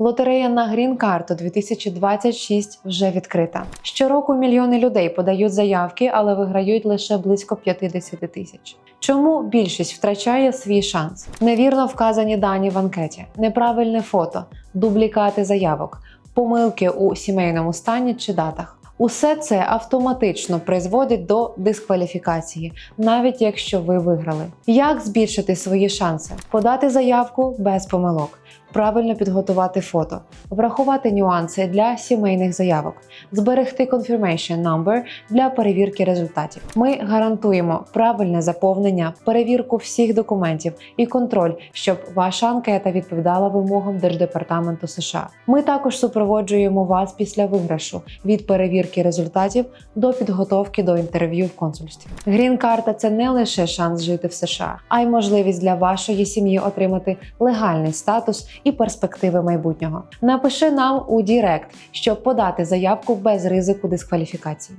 Лотерея на Card 2026 вже відкрита. Щороку мільйони людей подають заявки, але виграють лише близько 50 тисяч. Чому більшість втрачає свій шанс? Невірно вказані дані в анкеті, неправильне фото, дублікати заявок, помилки у сімейному стані чи датах. Усе це автоматично призводить до дискваліфікації, навіть якщо ви виграли. Як збільшити свої шанси? Подати заявку без помилок, правильно підготувати фото, врахувати нюанси для сімейних заявок, зберегти confirmation number для перевірки результатів. Ми гарантуємо правильне заповнення, перевірку всіх документів і контроль, щоб ваша анкета відповідала вимогам Держдепартаменту США. Ми також супроводжуємо вас після виграшу від перевірки результатів до підготовки до інтерв'ю в консульстві. Грін-карта це не лише шанс жити в США, а й можливість для вашої сім'ї отримати легальний статус і перспективи майбутнього. Напиши нам у Дірект, щоб подати заявку без ризику дискваліфікації.